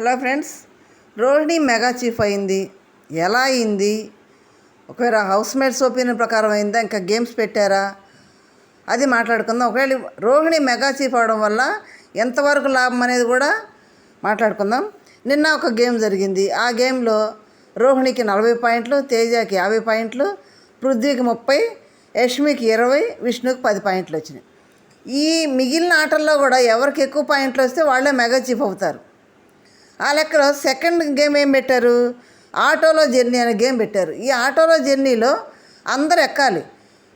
Hello friends Rohini mega chief అయింది. ఎలా అయింది? ఒకవేళ హౌస్ మేట్స్ ఒపీనియన్ ప్రకారం అయిందా? ఇంకా గేమ్స్ పెట్టారా? అది మాట్లాడుకుందాం. ఒకవేళ రోహిణి మెగా చీఫ్ అవడం వల్ల ఎంతవరకు లాభం అనేది కూడా మాట్లాడుకుందాం. నిన్న ఒక గేమ్ జరిగింది. ఆ గేమ్లో రోహిణికి నలభై పాయింట్లు తేజకి యాభై పాయింట్లు పృథ్వీకి ముప్పై యష్మికి ఇరవై విష్ణుకి పది పాయింట్లు వచ్చినాయి. ఈ మిగిలిన ఆటల్లో కూడా ఎవరికి ఎక్కువ పాయింట్లు వస్తే వాళ్ళే మెగా చీఫ్ అవుతారు. ఆ లెక్కలో సెకండ్ గేమ్ ఏం పెట్టారు? ఆటోలో జర్నీ అనే గేమ్ పెట్టారు. ఈ ఆటోలో జర్నీలో అందరు ఎక్కాలి.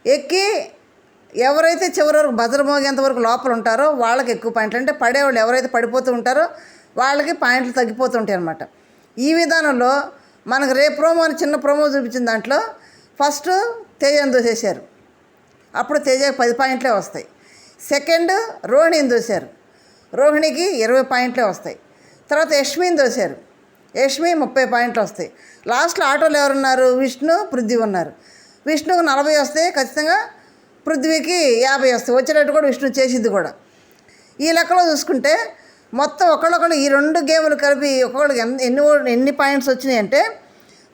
ఎక్కి ఎవరైతే చివరి వరకు భద్రమోగేంత వరకు లోపల ఉంటారో వాళ్ళకి ఎక్కువ పాయింట్లు. అంటే పడేవాళ్ళు ఎవరైతే పడిపోతూ ఉంటారో వాళ్ళకి పాయింట్లు తగ్గిపోతుంటాయి అనమాట ఈ విధానంలో మనకు రే ప్రోమో అని చిన్న ప్రోమో చూపించిన దాంట్లో ఫస్ట్ తేజను దూసేశారు అప్పుడు తేజకి పది పాయింట్లే వస్తాయి. సెకండ్ రోహిణిని దోశారు రోహిణికి ఇరవై పాయింట్లే వస్తాయి. తర్వాత యష్మిని దోశారు యష్మి ముప్పై పాయింట్లు వస్తాయి. లాస్ట్లో ఆటోలో ఎవరున్నారు? విష్ణు పృథ్వీ ఉన్నారు. విష్ణుకు నలభై వస్తాయి ఖచ్చితంగా పృథ్వీకి యాభై వస్తాయి. వచ్చేటట్టు కూడా విష్ణు చేసింది కూడా. ఈ లెక్కలో చూసుకుంటే మొత్తం ఒకళ్ళొకళ్ళు ఈ రెండు గేములు కలిపి ఒక్కొక్కడికి ఎన్ని ఎన్ని ఎన్ని పాయింట్స్ వచ్చినాయి అంటే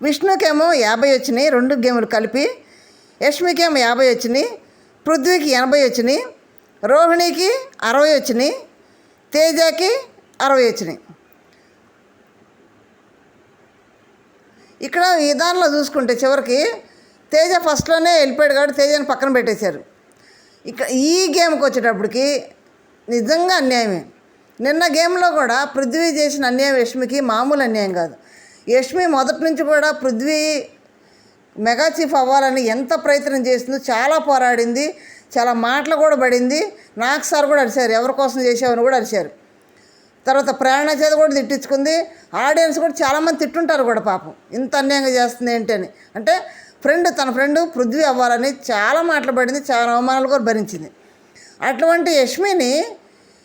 విష్ణుకేమో యాభై వచ్చినాయి రెండు గేములు కలిపి యష్మికేమో యాభై వచ్చినాయి పృథ్వీకి ఎనభై వచ్చినాయి రోహిణికి అరవై వచ్చినాయి తేజకి అరవై వచ్చినాయి. ఇక్కడ ఈ దానిలో చూసుకుంటే చివరికి తేజ ఫస్ట్లోనే వెళ్ళిపోయాడు కాబట్టి తేజని పక్కన పెట్టేశారు. ఇక ఈ గేమ్కి వచ్చేటప్పటికి నిజంగా అన్యాయమే. నిన్న గేమ్లో కూడా పృథ్వీ చేసిన అన్యాయం యష్మికి మామూలు అన్యాయం కాదు. యష్మి మొదటి నుంచి కూడా పృథ్వీ మెగా చీఫ్ అవ్వాలని ఎంత ప్రయత్నం చేసిందో చాలా పోరాడింది చాలా మాటలు కూడా పడింది. నాకు సార్ కూడా అరిశారు ఎవరి కోసం చేసావని కూడా అరిశారు తర్వాత ప్రేరణ చేత కూడా తిట్టించుకుంది. ఆడియన్స్ కూడా చాలామంది తిట్టుంటారు కూడా పాపం. ఇంత అన్యాయంగా చేస్తుంది ఏంటి అని. అంటే ఫ్రెండ్ తన ఫ్రెండ్ పృథ్వీ అవ్వాలని చాలా మాటలు పడింది చాలా అవమానాలు కూడా భరించింది. అటువంటి యష్మిని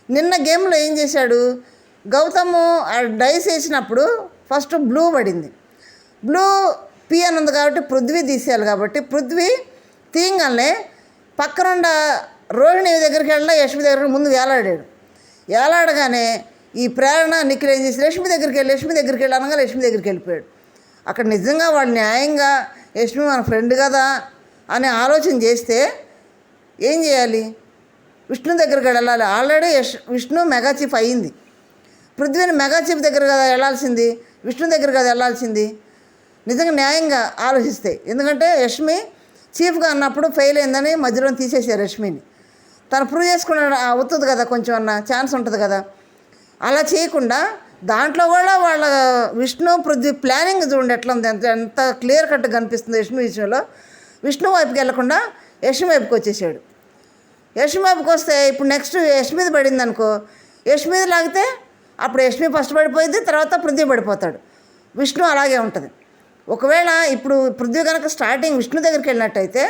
నిన్న గేమ్లో ఏం చేశాడు? గౌతమ్ ఆ డైస్ వేసినప్పుడు ఫస్ట్ బ్లూ పడింది. బ్లూ పి అని ఉంది కాబట్టి పృథ్వీ తీసేయాలి కాబట్టి పృథ్వీ తీయంగానే పక్కనుండ రోహిణి దగ్గరికి వెళ్ళినా యష్మి దగ్గర ముందు వేలాడాడు. వేలాడగానే ఈ ప్రేరణ నిఖిల్ ఏం చేసి లక్ష్మి దగ్గరికి వెళ్ళి లక్ష్మి దగ్గరికి వెళ్ళి అనగా లక్ష్మి దగ్గరికి వెళ్ళిపోయాడు. అక్కడ నిజంగా వాళ్ళు న్యాయంగా యష్మి మన ఫ్రెండ్ కదా అని ఆలోచన చేస్తే ఏం చేయాలి? విష్ణు దగ్గరికి వెళ్ళాలి. Already Yash Vishnu mega chief అయ్యింది. పృథ్వీని మెగా చీఫ్ దగ్గర కదా వెళ్ళాల్సింది? విష్ణు దగ్గర కదా వెళ్ళాల్సింది? నిజంగా న్యాయంగా ఆలోచిస్తే. ఎందుకంటే యష్మి చీఫ్గా అన్నప్పుడు ఫెయిల్ అయిందని మధ్యలో తీసేశారు యష్మిని. తను ప్రూవ్ చేసుకున్న అవుతుంది కదా కొంచెం అన్న ఛాన్స్ ఉంటుంది కదా. అలా చేయకుండా దాంట్లో కూడా వాళ్ళ విష్ణు పృథ్వీ ప్లానింగ్ చూడండి ఎట్లా ఉంది ఎంత ఎంత క్లియర్ కట్గా కనిపిస్తుంది యష్మి విషయంలో. విష్ణు వైపుకి వెళ్ళకుండా యష్మి వైపుకి వచ్చేసాడు. యష్మి వైపుకి వస్తే ఇప్పుడు నెక్స్ట్ యష్మిది పడింది అనుకో యష్మిది లాగితే అప్పుడు యష్మి ఫస్ట్ పడిపోయింది తర్వాత పృథ్వీ పడిపోతాడు. విష్ణు అలాగే ఉంటుంది. ఒకవేళ ఇప్పుడు పృథ్వీ కనుక స్టార్టింగ్ విష్ణు దగ్గరికి వెళ్ళినట్టయితే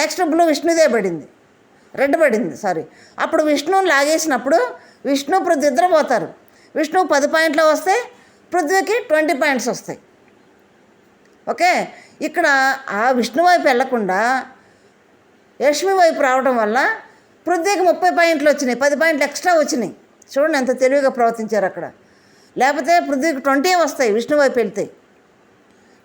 నెక్స్ట్ బ్లూ విష్ణుదే పడింది. రెడ్ పడింది సారీ అప్పుడు విష్ణువుని లాగేసినప్పుడు విష్ణు పృథ్వీ ఇద్దరు పోతారు. విష్ణు పది పాయింట్లు వస్తే పృథ్వీకి ట్వంటీ పాయింట్స్ వస్తాయి. ఓకే? ఇక్కడ ఆ విష్ణు వైపు వెళ్ళకుండా యష్మి వైపు రావడం వల్ల పృథ్వీకి ముప్పై పాయింట్లు వచ్చినాయి పది పాయింట్లు ఎక్స్ట్రా వచ్చినాయి. చూడండి ఎంత తెలివిగా ప్రవర్తించారు అక్కడ. లేకపోతే పృథ్వీకి ట్వంటీ వస్తాయి విష్ణు వైపు వెళ్తాయి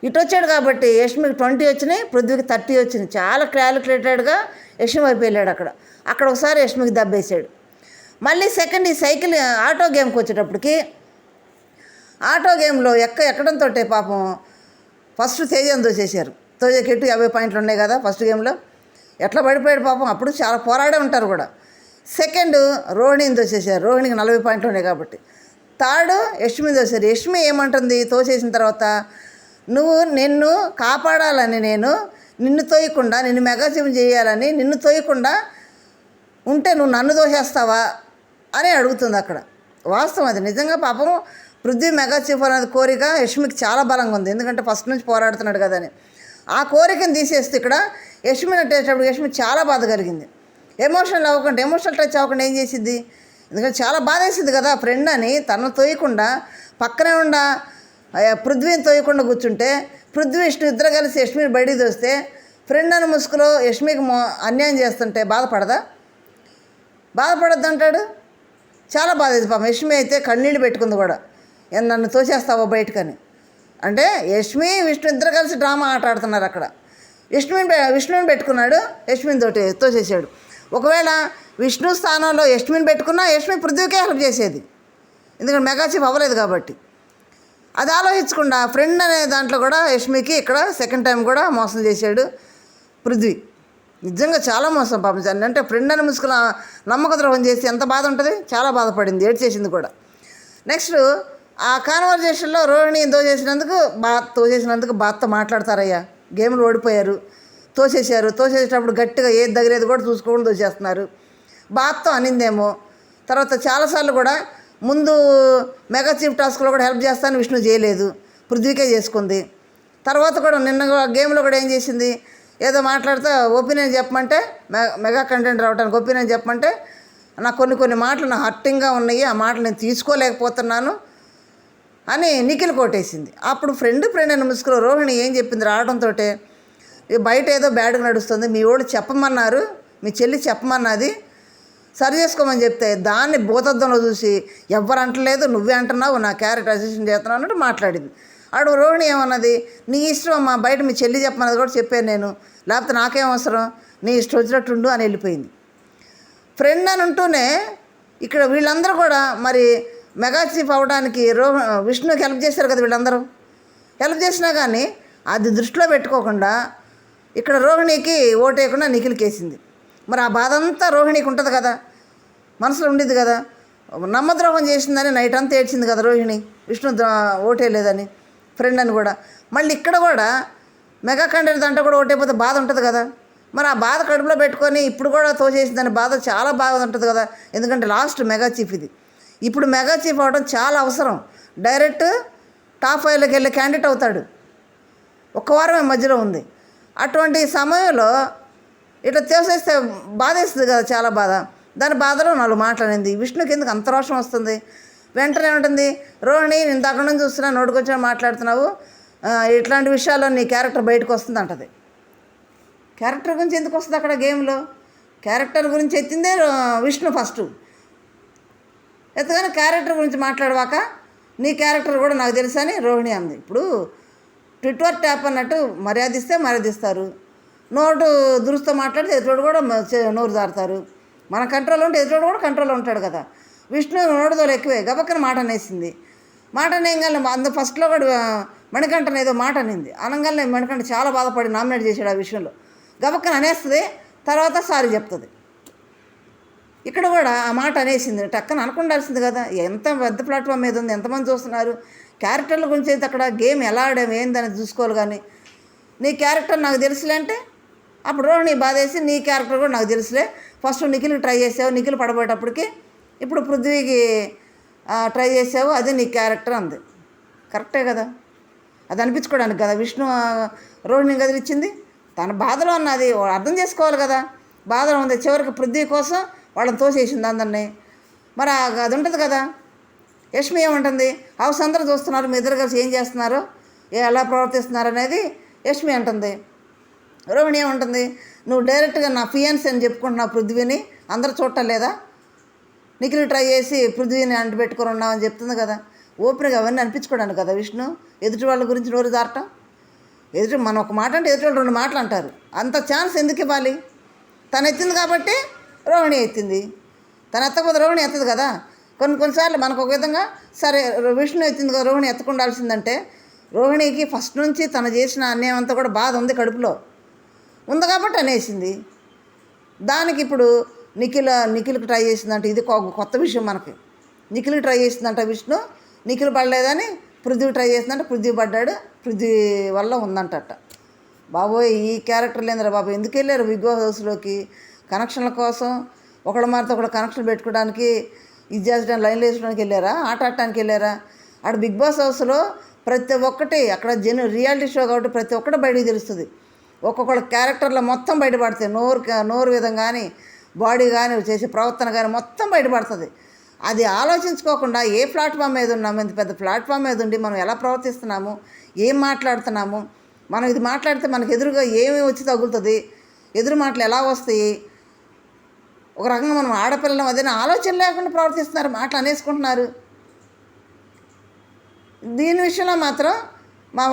ఇటు వచ్చాడు కాబట్టి యష్మికి ట్వంటీ వచ్చినాయి పృథ్వీకి థర్టీ వచ్చినాయి. చాలా క్యాలిక్యులేటెడ్గా యష్మి వైపు వెళ్ళాడు అక్కడ. అక్కడ ఒకసారి యష్మికి దెబ్బేసాడు మళ్ళీ సెకండ్ ఈ సైకిల్ ఆటో గేమ్కి వచ్చేటప్పటికి ఆటో గేమ్లో ఎక్క ఎక్కడంతో పాపం ఫస్ట్ తేజం దోసేశారు తేజకి ఎటు యాభై పాయింట్లు ఉన్నాయి కదా ఫస్ట్ గేమ్లో. ఎట్లా పడిపోయాడు పాపం అప్పుడు చాలా పోరాడే ఉంటారు కూడా. సెకండ్ రోహిణిని తోసేశారు. రోహిణికి నలభై పాయింట్లు ఉన్నాయి కాబట్టి. థర్డ్ యష్మి తోసారు యష్మి ఏమంటుంది? తోసేసిన తర్వాత నువ్వు నిన్ను కాపాడాలని నేను నిన్ను తోయకుండా నిన్ను మెగాసిం చేయాలని నిన్ను తోయకుండా ఉంటే నువ్వు నన్ను దోషేస్తావా అని అడుగుతుంది అక్కడ. వాస్తవం అది. నిజంగా పాపం పృథ్వీ మెగాచీఫ్ అనేది కోరిక యష్మికి చాలా బలంగా ఉంది. ఎందుకంటే ఫస్ట్ నుంచి పోరాడుతున్నాడు కదా అని. ఆ కోరికను తీసేస్తే ఇక్కడ యష్మిని అట్టేటప్పుడు యష్మి చాలా బాధ కలిగింది. ఎమోషనల్ అవ్వకుండా ఎమోషనల్ టచ్ అవ్వకుండా ఏం చేసిద్ది? ఎందుకంటే చాలా బాధ వేసింది కదా ఫ్రెండ్ అని తను తోయకుండా పక్కనే ఉండా పృథ్వీని తోయకుండా కూర్చుంటే పృథ్వీ విష్ణు ఇద్దరు కలిసి యష్మిని బయటికి తోస్తే ఫ్రెండ్ అని ముసుగులో యష్మికి మో అన్యాయం చేస్తుంటే బాధపడదా? బాధపడద్దు అంటాడు? చాలా బాధ పాపం. యష్మి అయితే కన్నీళ్ళు పెట్టుకుంది కూడా. "ఏ, నన్ను తోసేస్తావా బయటకని? అంటే యష్మి విష్ణు ఇద్దరు కలిసి డ్రామా ఆట ఆడుతున్నారు అక్కడ. విష్ణుని విష్ణుని పెట్టుకున్నాడు యష్మిని తోటి తోసేసాడు ఒకవేళ విష్ణు స్థానంలో యష్మిని పెట్టుకున్నా యష్మి పృథ్వీకే హెల్ప్ చేసేది. ఎందుకంటే మెగా చీఫ్ అవ్వలేదు కాబట్టి. అది ఆలోచించకుండా ఫ్రెండ్ అనే దాంట్లో కూడా యష్మికి ఇక్కడ సెకండ్ టైం కూడా మోసం చేశాడు పృథ్వీ. నిజంగా చాలా మోసం పాపం అంటే ఫ్రెండ్ అని ముసుకుల నమ్మక ద్రోహం చేసి ఎంత బాధ ఉంటుంది? చాలా బాధపడింది ఏడ్ చేసింది కూడా. నెక్స్ట్ ఆ కాన్వర్జేషన్లో రోహిణి తోచేసినందుకు బా తోచేసినందుకు బాధతో మాట్లాడతారయ్యా. గేమ్లు ఓడిపోయారు తోసేశారు. తోసేసేటప్పుడు గట్టిగా ఏది దగ్గరేది కూడా చూసుకోకుండా తోసేస్తున్నారు. బాధతో అనిందేమో. తర్వాత చాలాసార్లు కూడా ముందు మెగా చీఫ్ టాస్క్లో కూడా హెల్ప్ చేస్తాను విష్ణు చేయలేదు. పృథ్వీకే చేసుకుంది. తర్వాత కూడా నిన్న గేమ్లో కూడా ఏం చేసింది? ఏదో మాట్లాడితే ఒపీనియన్ చెప్పమంటే మెగా కంటెంట్ రావడానికి ఒపీనియన్ చెప్పమంటే నాకు కొన్ని కొన్ని మాటలు నా హర్టింగ్గా ఉన్నాయి ఆ మాటలు నేను తీసుకోలేకపోతున్నాను అని నిఖిల్ కొట్టేసింది. అప్పుడు ఫ్రెండ్ ఫ్రెండ్ అని ముసుగులో రోహిణి ఏం చెప్పింది రావడంతో బయట ఏదో బ్యాడ్గా నడుస్తుంది మీ వాడు చెప్పమన్నారు మీ చెల్లి చెప్పమన్నది సరి చేసుకోమని చెప్తే దాన్ని భూతద్దంలో చూసి ఎవ్వరు అంటలేదు నువ్వే అంటున్నావు నా క్యారెక్టర్ అసిస్టెంట్ చేస్తున్నావు అన్నట్టు మాట్లాడింది. ఆడు రోహిణి ఏమన్నది నీ ఇష్టం అమ్మా బయట మీ చెల్లి చెప్పమన్నది కూడా చెప్పాను నేను. లేకపోతే నాకేం అవసరం? నీ ఇష్టం వచ్చినట్టుండు అని వెళ్ళిపోయింది. ఫ్రెండ్ అని ఉంటూనే ఇక్కడ వీళ్ళందరూ కూడా మరి మెగా చీఫ్ అవ్వడానికి రో విష్ణుకి హెల్ప్ చేశారు కదా వీళ్ళందరూ. హెల్ప్ చేసినా కానీ అది దృష్టిలో పెట్టుకోకుండా ఇక్కడ రోహిణికి ఓటేయకుండా నిఖిల్కి కేసింది. మరి ఆ బాధ అంతా రోహిణికి ఉంటుంది కదా. మనసులో ఉండేది కదా. నమ్మద్రోహం చేసిందని నైట్ అంతా ఏడ్చింది కదా రోహిణి. విష్ణు ద్రో- ఓటేయలేదని. ఫ్రెండ్ అని కూడా. మళ్ళీ ఇక్కడ కూడా మెగా కండెట్ దాంట్లో కూడా ఓటైపోతే బాధ ఉంటుంది కదా. మరి ఆ బాధ కడుపులో పెట్టుకొని ఇప్పుడు కూడా తోచేసిందని బాధ చాలా బాధ ఉంటుంది కదా. ఎందుకంటే లాస్ట్ మెగా చీఫ్ ఇది. ఇప్పుడు మెగా చీఫ్ అవడం చాలా అవసరం. డైరెక్ట్ టాప్ ఫైవ్లోకి వెళ్ళే క్యాండిడేట్ అవుతాడు. ఒక్క వారమే మధ్యలో ఉంది. అటువంటి సమయంలో ఇట్లా చేసేస్తే బాధేస్తుంది కదా చాలా బాధ. దాని బాధలో నాలుగు మాట్లాడింది విష్ణుకి ఎందుకు అంత రోషం వస్తుంది? వెంటనే ఉంటుంది రోహిణి నేను దగ్గర నుంచి చూస్తున్నా నోటుకొచ్చిన మాట్లాడుతున్నావు. ఇట్లాంటి విషయాల్లో నీ క్యారెక్టర్ బయటకు వస్తుంది అంటది. క్యారెక్టర్ గురించి ఎందుకు వస్తుంది అక్కడ గేమ్లో? క్యారెక్టర్ గురించి ఎత్తిందే విష్ణు ఫస్ట్. ఎత్తగానే క్యారెక్టర్ గురించి మాట్లాడవాక నీ క్యారెక్టర్ కూడా నాకు తెలుసని అని రోహిణి అంది. ఇప్పుడు ట్విట్టర్ ట్యాప్ అన్నట్టు మర్యాదిస్తే మర్యాదిస్తారు. నోటు దురుస్తో మాట్లాడితే ఎదురోడు కూడా చే- నోరు దారుతారు మన కంట్రోల్ ఉంటే ఎదురోడు కూడా కంట్రోల్లో ఉంటాడు కదా. విష్ణు నోడుదోలు ఎక్కువే. గబక్కన మాట అనేసింది. మాట అనేయంగానే అందు ఫస్ట్లో కూడా మణికంఠన ఏదో మాట అనింది. అనగానే మణికంఠ చాలా బాధపడి నామినేట్ చేశాడు ఆ విషయంలో. గబక్కన అనేస్తుంది తర్వాత సారీ చెప్తుంది. ఇక్కడ కూడా ఆ మాట అనేసింది. టక్కన అనుకుండాల్సింది కదా ఎంత పెద్ద ప్లాట్ఫామ్ మీద ఉంది ఎంతమంది చూస్తున్నారు క్యారెక్టర్ల గురించి అయితే అక్కడ గేమ్ ఎలా ఆడాము ఏందని చూసుకోవాలి కానీ నీ క్యారెక్టర్ నాకు తెలుసులే అంటే అప్పుడు రోహిణి బాధేసి నీ క్యారెక్టర్ కూడా నాకు తెలుసులే. ఫస్ట్ నిఖిల్కి ట్రై చేసావు నిఖిల్ పడబోయేటప్పటికి ఇప్పుడు పృథ్వీకి ట్రై చేసావు అది నీ క్యారెక్టర్ అంది. కరెక్టే కదా? అది అనిపించుకోవడానికి కదా? విష్ణు రోహిణి కదిలిచ్చింది. తన బాధలో ఉన్నది అర్థం చేసుకోవాలి కదా? బాధలో ఉంది. చివరికి పృథ్వీ కోసం వాళ్ళని తోసేసింది అందరినీ. మరి అది ఉంటుంది కదా? యష్మి ఏముంటుంది? హౌస్ అందరూ చూస్తున్నారు మీ ఇద్దరు కలిసి ఏం చేస్తున్నారు? ఎలా ప్రవర్తిస్తున్నారు అనేది యష్మి అంటుంది. రోహిణి ఏముంటుంది నువ్వు డైరెక్ట్గా నా ఫియాన్స్ అని చెప్పుకుంటున్నావు పృథ్వీని. అందరూ చూడటం లేదా? నిఖిల్ ట్రై చేసి పృథ్వీని అంటు పెట్టుకొని ఉన్నామని చెప్తుంది కదా. ఓపెన్గా అవన్నీ అనిపించుకోవడానికి కదా విష్ణు? ఎదుటి వాళ్ళ గురించి నోరు జారటం? ఎదుటి మనం ఒక మాట అంటే ఎదుటి వాళ్ళు రెండు మాటలు అంటారు. అంత ఛాన్స్ ఎందుకు ఇవ్వాలి? తను ఎత్తింది కాబట్టి రోహిణి ఎత్తింది. తను ఎత్తకపోతే రోహిణి ఎత్తదు కదా. కొన్ని కొన్నిసార్లు మనకు ఒక విధంగా సరే విష్ణు ఎత్తింది కదా రోహిణి ఎత్తకుండాల్సిందంటే రోహిణికి ఫస్ట్ నుంచి తను చేసిన అన్యాయం అంతా కూడా బాధ ఉంది కడుపులో. ఉంది కాబట్టి అనేసింది. దానికి ఇప్పుడు నిఖిల్ నిఖిల్కి ట్రై చేసిందంట ఇది కొ- కొత్త విషయం మనకి. నిఖిల్కి ట్రై చేసిందంట విష్ణు నిఖిల్ పడలేదని పృథ్వీ ట్రై చేసిందంట పృథ్వీ పడ్డాడు పృథ్వీ వల్ల ఉందంటట. బాబోయ్ ఈ క్యారెక్టర్ లేదురా బాబు ఎందుకు వెళ్ళారు బిగ్ బాస్ హౌస్లోకి కనెక్షన్ల కోసం ఒకళ్ళ మారితో ఒకళ్ళు కనెక్షన్ పెట్టుకోవడానికి ఇది చేసడానికి లైన్లు వేసుకోవడానికి వెళ్ళారా? ఆట ఆడటానికి వెళ్ళారా? ఆడ బిగ్ బాస్ హౌస్లో ప్రతి ఒక్కటి అక్కడ జన్ రియాలిటీ షో కాబట్టి ప్రతి ఒక్కటి బయటికి తెలుస్తుంది. ఒక్కొక్కళ్ళ క్యారెక్టర్లో మొత్తం బయటపడతాయి. నోరు నోరు విధం కానీ బాడీ కానీ చేసే ప్రవర్తన కానీ మొత్తం బయటపడుతుంది. అది ఆలోచించుకోకుండా ఏ ప్లాట్ఫామ్ మీద ఉన్నాము ఇంత పెద్ద ప్లాట్ఫామ్ మీద ఉండి మనం ఎలా ప్రవర్తిస్తున్నాము ఏం మాట్లాడుతున్నాము మనం ఇది మాట్లాడితే మనకు ఎదురుగా ఏమి వచ్చి తగులుతుంది ఎదురు మాటలు ఎలా వస్తాయి ఒక రకంగా మనం ఆడపిల్లం అదే ఆలోచన లేకుండా ప్రవర్తిస్తున్నారు మాటలు అనేసుకుంటున్నారు. దీని విషయంలో మాత్రం మా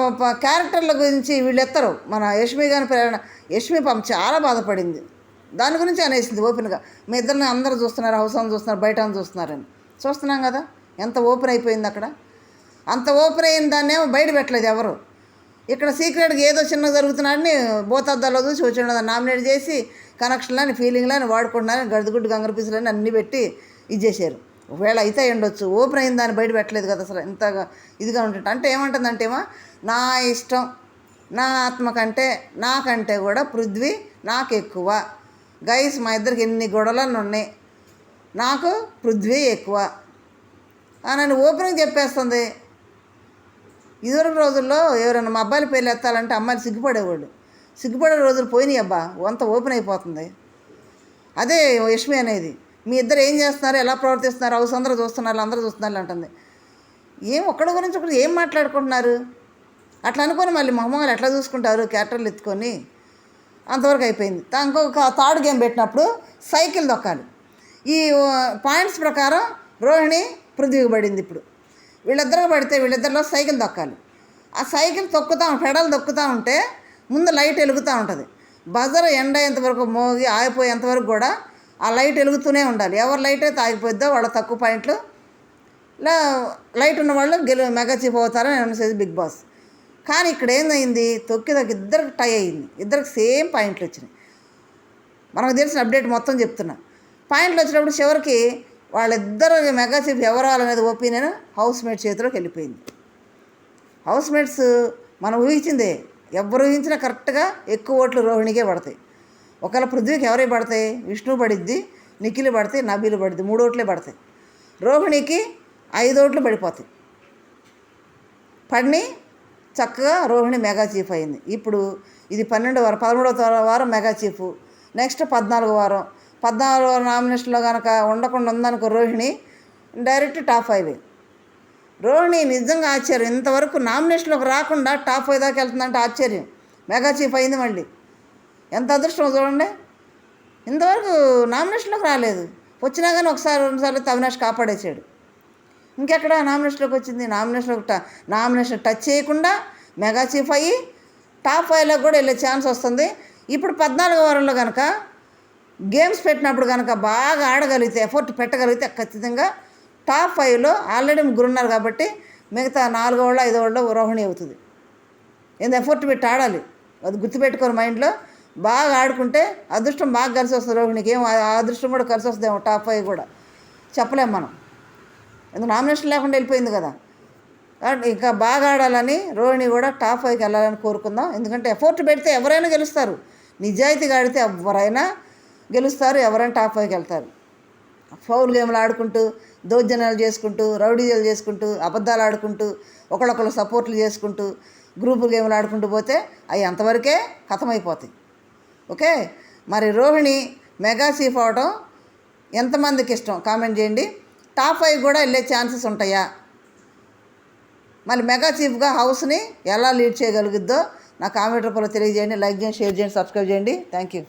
క్యారెక్టర్ల గురించి వీళ్ళు ఎత్తరు మన యష్మి గారి ప్రేరణ యష్మి పాపం చాలా బాధపడింది. దాని గురించి అనేసింది ఓపెన్గా. మీ ఇద్దరిని అందరూ చూస్తున్నారు హౌస్ అని చూస్తున్నారు బయట అని చూస్తున్నారని. చూస్తున్నాం కదా ఎంత ఓపెన్ అయిపోయింది అక్కడ. అంత ఓపెన్ అయిన దాన్ని ఏమో బయట పెట్టలేదు ఎవరు. ఇక్కడ సీక్రెట్గా ఏదో చిన్న జరుగుతున్నాడని బోతద్దాలో చూసి వచ్చిన నామినేట్ చేసి కనెక్షన్లని ఫీలింగ్లని వాడుకుంటున్నారని గడిదగుడ్డు గంగర పీసులని అన్నీ పెట్టి ఇది చేశారు. ఒకవేళ అయితే ఉండొచ్చు ఓపెన్ అయిన దాన్ని బయట పెట్టలేదు కదా అసలు. ఇంతగా ఇదిగా ఉంటుంది అంటే ఏమంటుందంటే ఏమో నా ఇష్టం నా ఆత్మ కంటే నాకంటే కూడా పృథ్వీ నాకు ఎక్కువ గైస్ మా ఇద్దరికి ఎన్ని గొడవలను ఉన్నాయి నాకు పృథ్వీ ఎక్కువ. అని ఓపెనింగ్ చెప్పేస్తుంది. ఇదివరకు రోజుల్లో ఎవరైనా మా అబ్బాయిలు పేర్లు ఎత్తాలంటే అమ్మాయిలు సిగ్గుపడేవాళ్ళు. సిగ్గుపడే రోజులు పోయినాయి అబ్బా. అంత ఓపెన్ అయిపోతుంది. అదే యష్మి అనేది. మీ ఇద్దరు ఏం చేస్తున్నారు ఎలా ప్రవర్తిస్తున్నారు హౌస్ అందరూ చూస్తున్నారు అందరూ చూస్తున్నారు అంటుంది. ఏం ఒక్కడి గురించి ఒకటి ఏం మాట్లాడుకుంటున్నారు? అట్లా అనుకొని మళ్ళీ మొహమ్మగారు ఎట్లా చూసుకుంటారు క్యారెక్టర్లు ఎత్తుకొని? అంతవరకు అయిపోయింది. ఇంకొక థర్డ్ గేమ్ పెట్టినప్పుడు సైకిల్ దొక్కాలి. ఈ పాయింట్స్ ప్రకారం రోహిణి పృథ్వీకి పడింది ఇప్పుడు. వీళ్ళిద్దరికి పడితే వీళ్ళిద్దరిలో సైకిల్ దొక్కాలి. ఆ సైకిల్ తొక్కుతా పెడలు తొక్కుతూ ఉంటే ముందు లైట్ వెలుగుతూ ఉంటుంది. బజర్ ఎండ అయ్యేంతవరకు మోగి ఆగిపోయేంతవరకు కూడా ఆ లైట్ వెలుగుతూనే ఉండాలి. ఎవరు లైట్ అయితే ఆగిపోద్దో వాళ్ళ తక్కువ పాయింట్లు. లైట్ ఉన్న వాళ్ళు గెలు మెగా చీఫ్ అవుతారని బిగ్ బాస్. కానీ ఇక్కడ ఏందయింది? తొక్కి తొక్కి ఇద్దరికి టై అయింది. ఇద్దరికి సేమ్ పాయింట్లు వచ్చినాయి. మనకు తెలిసిన అప్డేట్ మొత్తం చెప్తున్నా. పాయింట్లు వచ్చినప్పుడు చివరికి వాళ్ళిద్దరు మెగా చీఫ్ అనేది ఒపీనియన్ హౌస్ మేట్ చేతిలోకి వెళ్ళిపోయింది. హౌస్ మేట్స్ మనం ఊహించిందే. ఎవరు ఊహించినా కరెక్ట్గా ఎక్కువ ఓట్లు రోహిణికే పడతాయి. ఒకవేళ పృథ్వీకి ఎవరే పడతాయి విష్ణు పడిద్ది నిఖిల్ పడితే నబీలు పడిద్ది మూడు ఓట్లే పడతాయి. రోహిణికి ఐదు ఓట్లు పడిపోతాయి. పడిని చక్కగా రోహిణి మెగా చీఫ్ అయింది. ఇప్పుడు ఇది పన్నెండు వారం పదమూడవ వారం మెగా చీఫ్. నెక్స్ట్ పద్నాలుగు వారం. పద్నాలుగు వారం నామినేషన్లో కనుక ఉండకుండా ఉందనుకో Rohini direct top five. Rohini నిజంగా ఆశ్చర్యం. ఇంతవరకు నామినేషన్లోకి రాకుండా టాప్ ఫైవ్ దాకా వెళ్తుందంటే ఆశ్చర్యం. మెగా చీఫ్ అయింది మళ్ళీ. ఎంత అదృష్టం చూడండి. ఇంతవరకు నామినేషన్లోకి రాలేదు. వచ్చినా కానీ ఒకసారి రెండుసార్లు అవినాష్ కాపాడేసాడు ఇంకెక్కడ నామినేషన్లోకి వచ్చింది? నామినేషన్లోకి నామినేషన్ టచ్ చేయకుండా మెగా చీఫ్ అయ్యి టాప్ ఫైవ్లోకి కూడా వెళ్ళే ఛాన్స్ వస్తుంది. ఇప్పుడు పద్నాలుగు వారంలో కనుక గేమ్స్ పెట్టినప్పుడు కనుక బాగా ఆడగలిగితే ఎఫర్ట్ పెట్టగలిగితే ఖచ్చితంగా టాప్ ఫైవ్లో ఆల్రెడీ ముగ్గురు ఉన్నారు కాబట్టి మిగతా నాలుగో వాళ్ళు ఐదో వాళ్ళు రోహిణి అవుతుంది. ఎంత ఎఫర్ట్ పెట్టి ఆడాలి? అది గుర్తుపెట్టుకోరు మైండ్లో. బాగా ఆడుకుంటే అదృష్టం బాగా కలిసి వస్తుంది రోహిణికి. ఏం అదృష్టం కూడా కలిసి వస్తుందేమో టాప్ ఫైవ్ కూడా. చెప్పలేం మనం. ఎందుకు నామినేషన్ లేకుండా వెళ్ళిపోయింది కదా. ఇంకా బాగా ఆడాలని రోహిణి కూడా టాప్ ఫైవ్కి వెళ్ళాలని కోరుకుందాం. ఎందుకంటే ఎఫర్ట్ పెడితే ఎవరైనా గెలుస్తారు. నిజాయితీగా ఆడితే ఎవరైనా గెలుస్తారు ఎవరైనా టాప్ ఫైవ్కి వెళ్తారు. ఫౌల్ గేమ్లు ఆడుకుంటూ దౌర్జన్యాలు చేసుకుంటూ రౌడీజాలు చేసుకుంటూ అబద్ధాలు ఆడుకుంటూ ఒకళ్ళొకళ్ళు సపోర్ట్లు చేసుకుంటూ గ్రూపు గేమ్లు ఆడుకుంటూ పోతే అవి అంతవరకే ఖతమైపోతాయి ఓకే? మరి రోహిణి మెగా సీఫ్ అవడం ఎంతమందికి ఇష్టం? కామెంట్ చేయండి. టాప్ ఫైవ్ కూడా వెళ్ళే ఛాన్సెస్ ఉంటాయా? మళ్ళీ మెగా చీఫ్గా హౌస్ని ఎలా లీడ్ చేయగలుగుద్దో నా కామెంట్ రూపంలో తెలియజేయండి. లైక్ చేయండి షేర్ చేయండి సబ్స్క్రైబ్ చేయండి. Thank you.